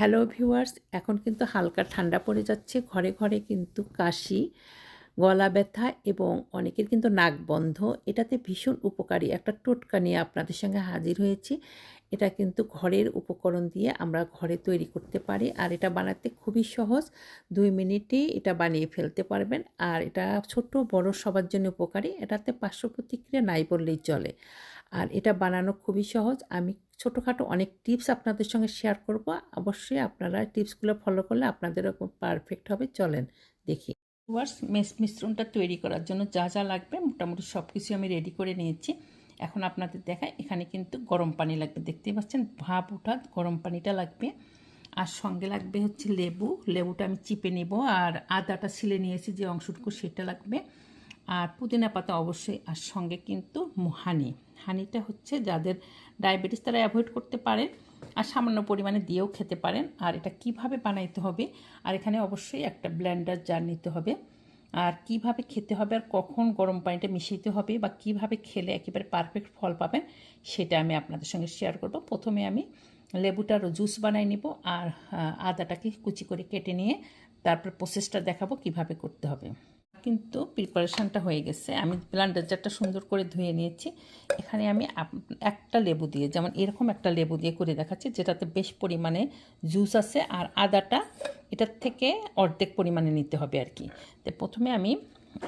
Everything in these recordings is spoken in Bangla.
হ্যালো ভিউয়ার্স এখন কিন্তু হালকা ঠান্ডা পড়ে যাচ্ছে। ঘরে ঘরে কিন্তু কাশি, গলা ব্যথা এবং অনেকের কিন্তু নাক বন্ধ। এটাতে ভীষণ উপকারী একটা টোটকা নিয়ে আপনাদের সঙ্গে হাজির হয়েছি। এটা কিন্তু ঘরের উপকরণ দিয়ে আমরা ঘরে তৈরি করতে পারি। আর এটা বানাতে খুবই সহজ। দুই মিনিটেই এটা বানিয়ে ফেলতে পারবেন। আর এটা ছোট, বড়, সবার জন্য উপকারী। এটাতে পার্শ্ব প্রতিক্রিয়া নাই বললেই চলে। আর এটা বানানো খুবই সহজ। আমি ছোটোখাটো অনেক টিপস আপনাদের সঙ্গে শেয়ার করব। অবশ্যই আপনারা টিপসগুলো ফলো করলে আপনাদের এরকম পারফেক্ট হবে। চলেন দেখি। ওয়ার্স মেস, মিশ্রণটা তৈরি করার জন্য যা যা লাগবে মোটামুটি সব কিছু আমি রেডি করে নিয়েছি। এখন আপনাদের দেখায়, এখানে কিন্তু গরম পানি লাগবে। দেখতেই পাচ্ছেন ভাপ ওঠা গরম পানিটা লাগবে। আর সঙ্গে লাগবে হচ্ছে লেবু। লেবুটা আমি চিপে নেব আর আদাটা ছিলে নিয়েছি যে অংশটুকু, সেটা লাগবে। আর পুদিনা পাতা অবশ্যই, আর সঙ্গে কিন্তু হানি। হানিটা হচ্ছে যাদের ডায়াবেটিস তারা অ্যাভয়েড করতে পারেন আর সামান্য পরিমাণে দিয়েও খেতে পারেন। আর এটা কীভাবে বানাইতে হবে? আর এখানে অবশ্যই একটা ব্লেন্ডার জার নিতে হবে। আর কীভাবে খেতে হবে? আর কখন গরম পানিটা মিশিয়ে হবে? বা কীভাবে খেলে একেবারে পারফেক্ট ফল পাবেন? সেটা আমি আপনাদের সঙ্গে শেয়ার করব। প্রথমে আমি লেবুটার জুস বানাই নিব। আর আদাটাকে কুচি করে কেটে নিয়ে তারপর প্রসেসটা দেখাবো কীভাবে করতে হবে। কিন্তু প্রিপারেশানটা হয়ে গেছে। আমি ব্লান্ডার জারটা সুন্দর করে ধুয়ে নিয়েছি। এখানে আমি একটা লেবু দিয়ে, যেমন এরকম একটা লেবু দিয়ে করে দেখাচ্ছি, যেটাতে বেশ পরিমাণে জুস আছে আর আদাটা এটার থেকে অর্ধেক পরিমাণে নিতে হবে আর কি। তো প্রথমে আমি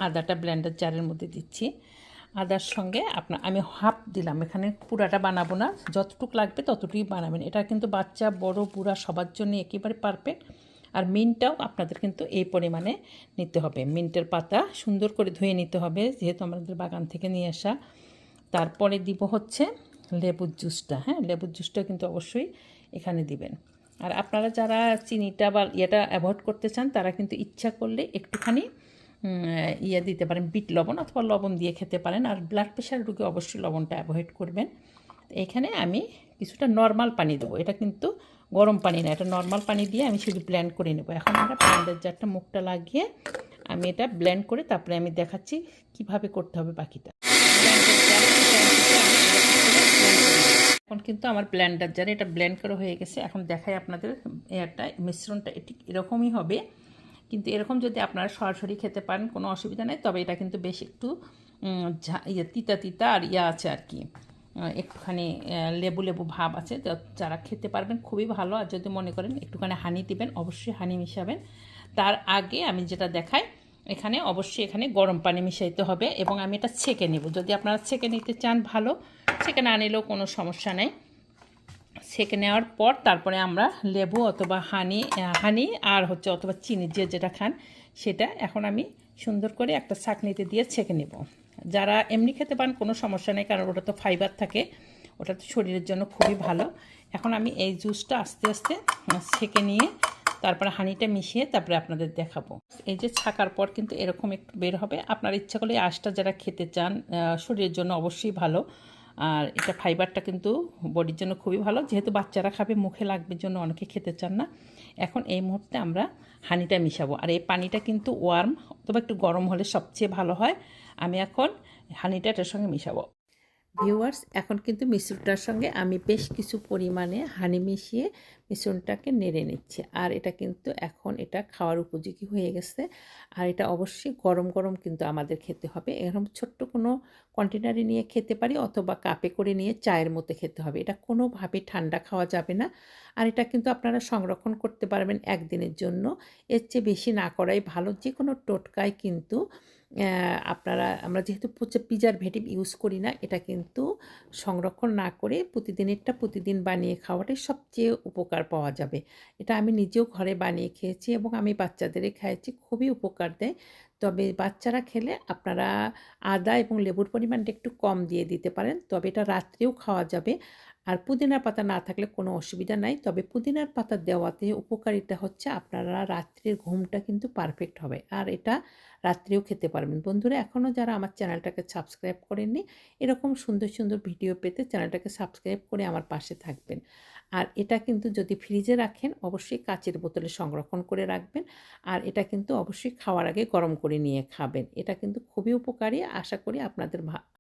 আদাটা ব্লেন্ডার জারের মধ্যে দিচ্ছি। আদার সঙ্গে আপনার, আমি হাফ দিলাম। এখানে পুরাটা বানাবো না। যতটুকু লাগবে ততটুকুই বানাবেন। এটা কিন্তু বাচ্চা, বড়, বুড়া সবার জন্য একেবারে পারফেক্ট আর মিনটাও আপনাদের কিন্তু এই পরিমাণে নিতে হবে। মিন্টের পাতা সুন্দর করে ধুয়ে নিতে হবে, যেহেতু আমাদের বাগান থেকে নিয়ে আসা। তারপরে দিব হচ্ছে লেবুর জুসটা হ্যাঁ? লেবুর জুসটা কিন্তু অবশ্যই এখানে দিবেন। আর আপনারা যারা চিনিটা বা ইয়েটা অ্যাভয়েড করতে চান, তারা কিন্তু ইচ্ছা করলে একটুখানি ইয়ে দিতে পারেন, বিট লবণ অথবা লবণ দিয়ে খেতে পারেন। আর ব্লাড প্রেশার রুগী অবশ্যই লবণটা অ্যাভয়েড করবেন। এখানে আমি কিছুটা নর্মাল পানি দেবো। এটা কিন্তু গরম পানি না, এটা নর্মাল পানি দিয়ে আমি শুধু ব্ল্যান্ড করে নেব। এখন আমরা ব্ল্যান্ডের জারটা মুখটা লাগিয়ে আমি এটা ব্ল্যান্ড করে তারপরে আমি দেখাচ্ছি কীভাবে করতে হবে বাকিটা। এখন কিন্তু আমার ব্ল্যান্ডার জারে এটা ব্ল্যান্ড করা হয়ে গেছে। এখন দেখাই আপনাদের একটা মিশ্রণটা এটি এরকমই হবে। কিন্তু এরকম যদি আপনারা সরাসরি খেতে পারেন কোনো অসুবিধা নেই। তবে এটা কিন্তু বেশ একটু ঝা ইয়ে তিতা তিতা আর ইয়া আছে আর কি। একটুখানি লেবু লেবু ভাব আছে যারা খেতে পারবেন খুবই ভালো। আর যদি মনে করেন একটুখানি হানি দিবেন, অবশ্যই হানি মিশাবেন। তার আগে আমি যেটা দেখাই, এখানে অবশ্যই এখানে গরম পানি মিশাইতে হবে এবং আমি এটা ছেঁকে নেব। যদি আপনারা ছেঁকে নিতে চান ভালো, ছেঁকে না নিলেও কোনো সমস্যা নেই। ছেঁকে নেওয়ার পর তারপরে আমরা লেবু অথবা হানি হানি আর হচ্ছে অথবা চিনি যে যেটা খান, সেটা এখন আমি সুন্দর করে একটা ছাঁকনিতে দিয়ে ছেঁকে নেব। যারা এমনি খেতে পান, কোনো সমস্যা নেই, কারণ ওটা তো ফাইবার থাকে। ওটা তো শরীরের জন্য খুবই ভালো। এখন আমি এই জুসটা আস্তে আস্তে ছেঁকে নিয়ে তারপরে হানিটা মিশিয়ে তারপরে আপনাদের দেখাবো। এই যে ছাকার পর কিন্তু এরকম একটু বের হবে। আপনার ইচ্ছা করলে আঁশটা যারা খেতে চান শরীরের জন্য অবশ্যই ভালো। আর এটা ফাইবারটা কিন্তু বডির জন্য খুবই ভালো। যেহেতু বাচ্চারা খাবে, মুখে লাগবে জন্য অনেকে খেতে চান না। এখন এই মুহূর্তে আমরা হানিটা মিশাবো। আর এই পানিটা কিন্তু ওয়ার্ম অথবা একটু গরম হলে সবচেয়ে ভালো হয়। আমি এখন হানিটা এটার সঙ্গে মিশাবো। ভিউয়ার্স এখন কিন্তু মিশ্রণটার সঙ্গে আমি বেশ কিছু পরিমাণে হানি মিশিয়ে মিশ্রণটাকে নেড়ে নিচ্ছি। আর এটা কিন্তু এখন এটা খাওয়ার উপযোগী হয়ে গেছে। আর এটা অবশ্যই গরম গরম কিন্তু আমাদের খেতে হবে। এরকম ছোট্ট কোনো কন্টেনারে নিয়ে খেতে পারি অথবা কাপে করে নিয়ে চায়ের মতো খেতে হবে। এটা কোনোভাবে ঠান্ডা খাওয়া যাবে না। আর এটা কিন্তু আপনারা সংরক্ষণ করতে পারবেন একদিনের জন্য। এর চেয়ে বেশি না করাই ভালো। যে কোনো টোটকায় কিন্তু আপনারা, আমরা যেহেতু পিজার ভেটিভ ইউজ করি না, এটা কিন্তু সংরক্ষণ না করে প্রতিদিনেরটা প্রতিদিন বানিয়ে খাওয়াটাই সবচেয়ে উপকার পাওয়া যাবে। এটা আমি নিজেও ঘরে বানিয়ে খেয়েছি এবং আমি বাচ্চাদেরই খাইছি খুবই উপকার দেয়। তবে বাচ্চারা খেলে আপনারা আদা এবং লেবুর পরিমাণটা একটু কম দিয়ে দিতে পারেন। তবে এটা রাত্রেও খাওয়া যাবে। আর পুদিনার পাতা না থাকলে কোনো অসুবিধা নাই। তবে পুদিনার পাতা দেওয়াতে উপকারিতা হচ্ছে আপনারা রাত্রের ঘুমটা কিন্তু পারফেক্ট হবে। আর এটা রাত্রেও খেতে পারবেন। বন্ধুরা এখনও যারা আমার চ্যানেলটাকে সাবস্ক্রাইব করেননি, এরকম সুন্দর সুন্দর ভিডিও পেতে চ্যানেলটাকে সাবস্ক্রাইব করে আমার পাশে থাকবেন। আর এটা কিন্তু যদি ফ্রিজে রাখেন, অবশ্যই কাচের বোতলে সংরক্ষণ করে রাখবেন। আর এটা কিন্তু অবশ্যই খাওয়ার আগে গরম করে নিয়ে খাবেন। এটা কিন্তু খুবই উপকারী। আশা করি আপনাদের